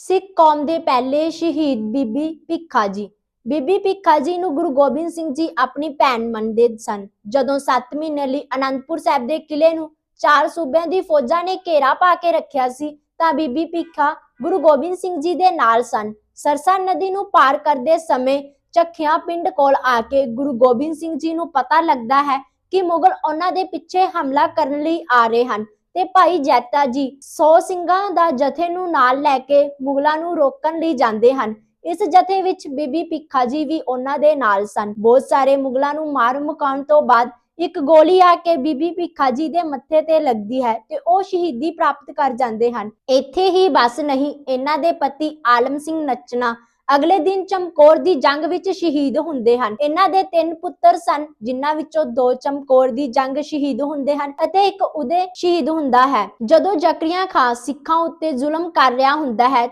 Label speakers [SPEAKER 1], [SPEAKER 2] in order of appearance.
[SPEAKER 1] ਸਿੱਖ ਕੌਮ ਦੇ ਪਹਿਲੇ ਸ਼ਹੀਦ ਬੀਬੀ ਭਿੱਖਾ ਜੀ। ਬੀਬੀ ਭਿੱਖਾ ਜੀ ਨੂੰ ਗੁਰੂ ਗੋਬਿੰਦ ਸਿੰਘ ਜੀ ਆਪਣੀ ਭੈਣ ਮੰਨਦੇ ਸਨ। ਜਦੋਂ 7 ਮਹੀਨੇ ਲਈ ਅਨੰਦਪੁਰ ਸਾਹਿਬ ਦੇ ਕਿਲੇ ਨੂੰ ਚਾਰ ਸੂਬਿਆਂ ਦੀ ਫੌਜਾਂ ਨੇ ਘੇਰਾ ਪਾ ਕੇ ਰੱਖਿਆ ਸੀ, ਤਾਂ ਬੀਬੀ ਭਿੱਖਾ ਗੁਰੂ ਗੋਬਿੰਦ ਸਿੰਘ ਜੀ ਦੇ ਨਾਲ ਸਨ। ਸਰਸਾ ਨਦੀ ਨੂੰ ਪਾਰ ਕਰਦੇ ਸਮੇਂ ਚੱਖਿਆਂ ਪਿੰਡ ਕੋਲ ਆ ਕੇ ਗੁਰੂ ਗੋਬਿੰਦ ਸਿੰਘ ਜੀ ਨੂੰ ਪਤਾ ਲੱਗਦਾ ਹੈ ਕਿ ਮੁਗਲ ਉਹਨਾਂ ਦੇ ਪਿੱਛੇ ਹਮਲਾ ਕਰਨ ਲਈ ਆ ਰਹੇ ਹਨ। ਤੇ ਭਾਈ ਜੈਤਾ ਜੀ 100 ਸਿੰਘਾਂ ਦਾ ਜਥੇ ਨੂੰ ਨਾਲ ਲੈ ਕੇ ਮੁਗਲਾਂ ਨੂੰ ਰੋਕਣ ਲਈ ਜਾਂਦੇ ਹਨ। ਇਸ ਜਥੇ ਵਿੱਚ ਬੀਬੀ ਭਿੱਖਾ ਜੀ ਵੀ ਉਹਨਾਂ ਦੇ ਨਾਲ ਸਨ। ਬਹੁਤ ਸਾਰੇ ਮੁਗਲਾਂ ਨੂੰ ਮਾਰ ਮੁਕਾਉਣ ਤੋਂ ਬਾਅਦ ਇੱਕ ਗੋਲੀ ਆ ਕੇ ਬੀਬੀ ਭਿੱਖਾ ਜੀ ਦੇ ਮੱਥੇ ਤੇ ਲੱਗਦੀ ਹੈ ਤੇ ਉਹ ਸ਼ਹੀਦੀ ਪ੍ਰਾਪਤ ਕਰ ਜਾਂਦੇ ਹਨ। ਇੱਥੇ ਹੀ ਬਸ ਨਹੀਂ, ਇਹਨਾਂ ਦੇ ਪਤੀ ਆਲਮ ਸਿੰਘ ਨੱਚਣਾ ਅਗਲੇ ਦਿਨ ਚਮਕੌਰ ਦੀ ਜੰਗ ਵਿੱਚ ਸ਼ਹੀਦ ਹੁੰਦੇ ਹਨ। ਇਹਨਾਂ ਦੇ ਤਿੰਨ ਪੁੱਤਰ ਸਨ, ਜਿਨ੍ਹਾਂ ਵਿੱਚੋਂ ਦੋ ਚਮਕੌਰ ਦੀ ਜੰਗ ਸ਼ਹੀਦ ਹੁੰਦੇ ਹਨ ਅਤੇ ਇੱਕ ਉਦੇ ਸ਼ਹੀਦ ਹੁੰਦਾ ਹੈ। ਜਦੋਂ ਜ਼ਕਰੀਆ ਖਾਨ ਸਿੱਖਾਂ ਉੱਤੇ ਜ਼ੁਲਮ ਕਰ ਰਿਹਾ ਹੁੰਦਾ ਹੈ